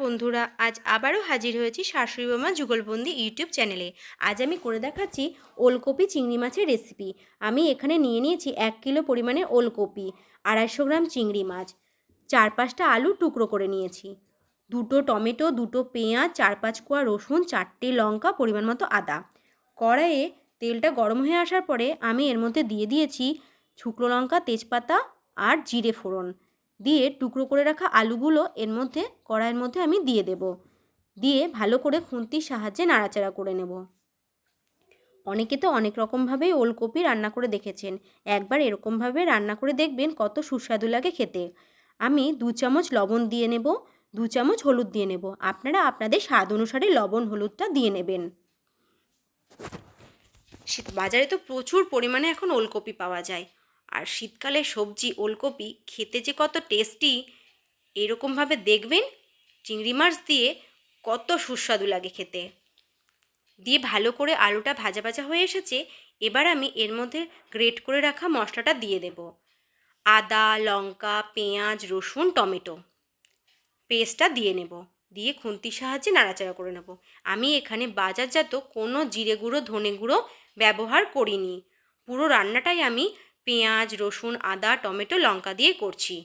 বন্ধুরা, আজ আবারও হাজির হয়েছি শাশুড়ি বোমা যুগলবন্দি ইউটিউব চ্যানেলে। আজ আমি করে দেখাচ্ছি ওলকপি চিংড়ি মাছের রেসিপি আমি এখানে নিয়ে নিয়েছি এক কিলো পরিমাণে ওলকপি, আড়াইশো গ্রাম চিংড়ি মাছ। চার পাঁচটা আলু টুকরো করে নিয়েছি। দুটো টমেটো, দুটো পেঁয়াজ, চার পাঁচ কোয়া রসুন, চারটে লঙ্কা, পরিমাণ মতো আদা। কড়াইয়ে তেলটা গরম হয়ে আসার পরে আমি এর মধ্যে দিয়ে দিয়েছি শুকনো লঙ্কা, তেজপাতা আর জিরে ফোড়ন। দিয়ে টুকরো করে রাখা আলুগুলো এর মধ্যে, কড়াইয়ের মধ্যে আমি দিয়ে দেব। দিয়ে ভালো করে খুন্তির সাহায্যে নাড়াচাড়া করে নেব। অনেকে তো অনেক রকমভাবেই ওলকপি রান্না করে দেখেছেন। একবার এরকমভাবে রান্না করে দেখবেন কত সুস্বাদু লাগে খেতে। আমি দু চামচ লবণ দিয়ে নেব, দু চামচ হলুদ দিয়ে নেব। আপনারা আপনাদের স্বাদ অনুসারে লবণ, হলুদটা দিয়ে নেবেন। বাজারে তো প্রচুর পরিমাণে এখন ওলকপি পাওয়া যায়। আর শীতকালে সবজি, ওলকপি খেতে যে কত টেস্টি এরকমভাবে দেখবেন চিংড়ি মাছ দিয়ে কত সুস্বাদু লাগে খেতে। দিয়ে ভালো করে আলুটা ভাজা ভাজা হয়ে এসেছে, এবার আমি এর মধ্যে গ্রেট করে রাখা মশলাটা দিয়ে দেব। আদা, লঙ্কা, পেঁয়াজ, রসুন, টমেটো। পেস্টটা দিয়ে নেব। দিয়ে খুন্তির সাহায্যে নাড়াচাড়া করে নেব। আমি এখানে বাজারজাত কোনো জিরে গুঁড়ো, ধনে গুঁড়ো ব্যবহার করিনি। পুরো রান্নাটাই আমি পেঁয়াজ, রসুন, আদা, টমেটো, লঙ্কা দিয়ে করছি।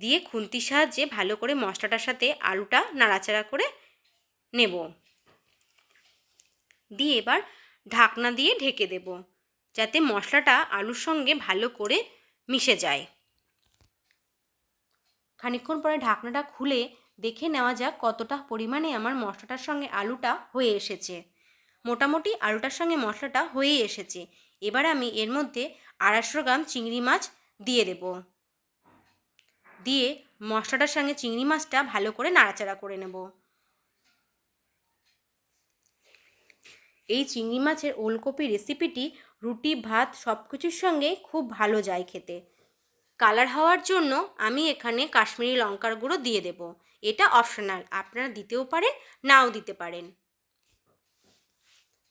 দিয়ে খুন্তির সাহায্যে ভালো করে মশলাটার সাথে আলুটা নাড়াচাড়া করে নেব। দিয়ে এবার ঢাকনা দিয়ে ঢেকে দেব, যাতে মশলাটা আলুর সঙ্গে ভালো করে মিশে যায়। খানিক্ষণ পরে ঢাকনাটা খুলে দেখে নেওয়া যাক কতটা পরিমাণে আমার মশলাটার সঙ্গে আলুটা হয়ে এসেছে। মোটামুটি আলুটার সঙ্গে মশলাটা হয়ে এসেছে। এবার আমি এর মধ্যে আড়াইশো গ্রাম চিংড়ি মাছ দিয়ে দেব। দিয়ে মশলাটার সঙ্গে চিংড়ি মাছটা ভালো করে নাড়াচাড়া করে নেব। এই চিংড়ি মাছের ওলকপি রেসিপিটি রুটি, ভাত সব কিছুর সঙ্গে খুব ভালো যায় খেতে। কালার হওয়ার জন্য আমি এখানে কাশ্মীরি লঙ্কার গুঁড়ো দিয়ে দেব। এটা অপশনাল, আপনারা দিতেও পারেন, নাও দিতে পারেন।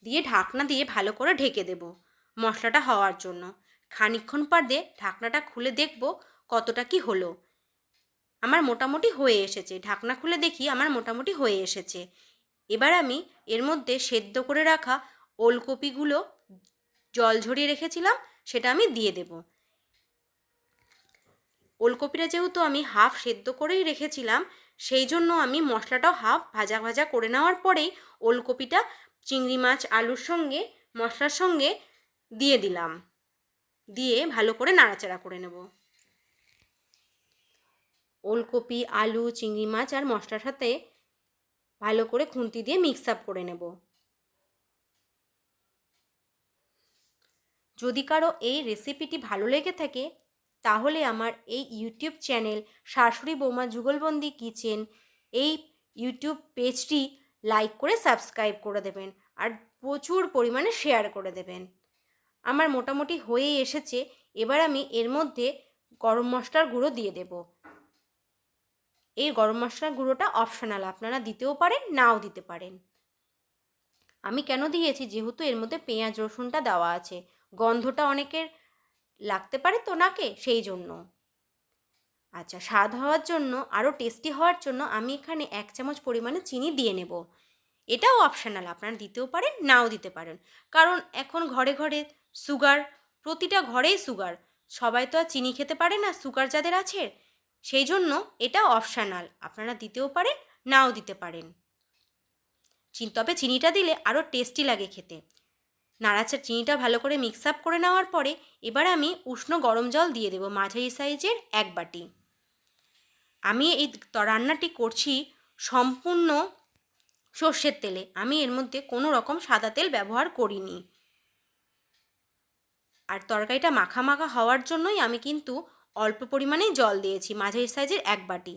দিয়ে ঢাকনা দিয়ে ভালো করে ঢেকে দেব মশলাটা হওয়ার জন্য। খানিক্ষণ পর দিয়ে ঢাকনাটা খুলে দেখব কতটা কি হলো। আমার মোটামুটি হয়ে এসেছে। ঢাকনা খুলে দেখি আমার মোটামুটি হয়ে এসেছে। এবার আমি এর মধ্যে সেদ্ধ করে রাখা ওলকপিগুলো জল ঝরিয়ে রেখেছিলাম, সেটা আমি দিয়ে দেব। ওলকপিটা যেহেতু আমি হাফ সেদ্ধ করেই রেখেছিলাম, সেই জন্য আমি মশলাটাও হাফ ভাজা ভাজা করে নেওয়ার পরেই ওলকপিটা, চিংড়ি মাছ, আলুর সঙ্গে, মশলার সঙ্গে দিয়ে দিলাম। দিয়ে ভালো করে নাড়াচাড়া করে নেব। ওলকপি, আলু, চিংড়ি মাছ আর মশলার সাথে ভালো করে খুন্তি দিয়ে মিক্স আপ করে নেব। যদি কারও এই রেসিপিটি ভালো লেগে থাকে, তাহলে আমার এই ইউটিউব চ্যানেল শাশুড়ি বৌমা যুগলবন্দি কিচেন এই ইউটিউব পেজটি লাইক করে সাবস্ক্রাইব করে দেবেন আর প্রচুর পরিমাণে শেয়ার করে দেবেন। আমার মোটামুটি হয়েই এসেছে, এবার আমি এর মধ্যে গরম মশলার গুঁড়ো দিয়ে দেব। এই গরম মশলার গুঁড়োটা অপশনাল আপনারা দিতেও পারেন, নাও দিতে পারেন। আমি কেন দিয়েছি? যেহেতু এর মধ্যে পেঁয়াজ রসুনটা দেওয়া আছে। গন্ধটা অনেকের লাগতে পারে তো নাকে সেই জন্য। আচ্ছা স্বাদ হওয়ার জন্য, আরও টেস্টি হওয়ার জন্য আমি এখানে এক চামচ পরিমাণে চিনি দিয়ে নেব। এটাও অপশানাল আপনারা দিতেও পারেন, নাও দিতে পারেন। কারণ এখন ঘরে ঘরে সুগার প্রতিটা ঘরেই সুগার সবাই তো আর চিনি খেতে পারে না সুগার যাদের আছে, সেই জন্য এটা অপশানাল আপনারা দিতেও পারেন, নাও দিতে পারেন। তবে চিনিটা দিলে আরও টেস্টি লাগে খেতে। নাড়াচার চিনিটা ভালো করে মিক্স আপ করে নেওয়ার পরে এবার আমি উষ্ণ গরম জল দিয়ে দেবো মাঝারি সাইজের এক বাটি। আমি এই রান্নাটি করছি সম্পূর্ণ সর্ষের তেলে। আমি এর মধ্যে কোনো রকম সাদা তেল ব্যবহার করিনি। আর তরকারিটা মাখা মাখা হওয়ার জন্যই আমি কিন্তু অল্প পরিমাণেই জল দিয়েছি, মাঝারি সাইজের এক বাটি।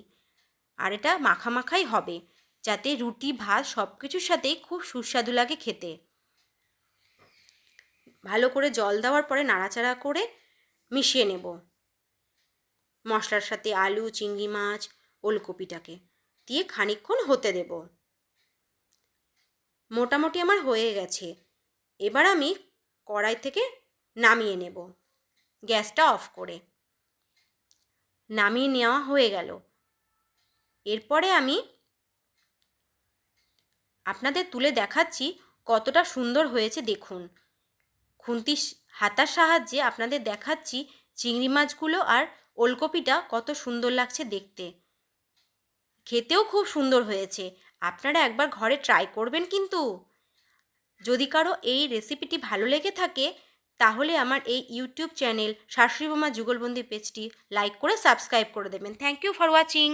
আর এটা মাখা মাখাই হবে, যাতে রুটি, ভাত সব কিছুর সাথেই খুব সুস্বাদু লাগে খেতে। ভালো করে জল দেওয়ার পরে নাড়াচাড়া করে মিশিয়ে নেব। মশলার সাথে আলু, চিংড়ি মাছ, ওলকপিটাকে দিয়ে খানিক্ষণ হতে দেব। মোটামুটি আমার হয়ে গেছে। এবার আমি কড়াই থেকে নামিয়ে নেব। গ্যাসটা অফ করে। নামিয়ে নেওয়া হয়ে গেল। এরপরে আমি আপনাদের তুলে দেখাচ্ছি কতটা সুন্দর হয়েছে দেখুন। খুন্তি হাতার সাহায্যে আপনাদের দেখাচ্ছি চিংড়ি মাছগুলো আর ওলকপিটা কত সুন্দর লাগছে দেখতে। খেতেও খুব সুন্দর হয়েছে। আপনারা একবার ঘরে ট্রাই করবেন কিন্তু। যদি কারও এই রেসিপিটি ভালো লেগে থাকে, তাহলে আমার এই ইউটিউব চ্যানেল শাশুড়ি বোমা যুগলবন্দি পেজটি লাইক করে সাবস্ক্রাইব করে দেবেন। Thank you for watching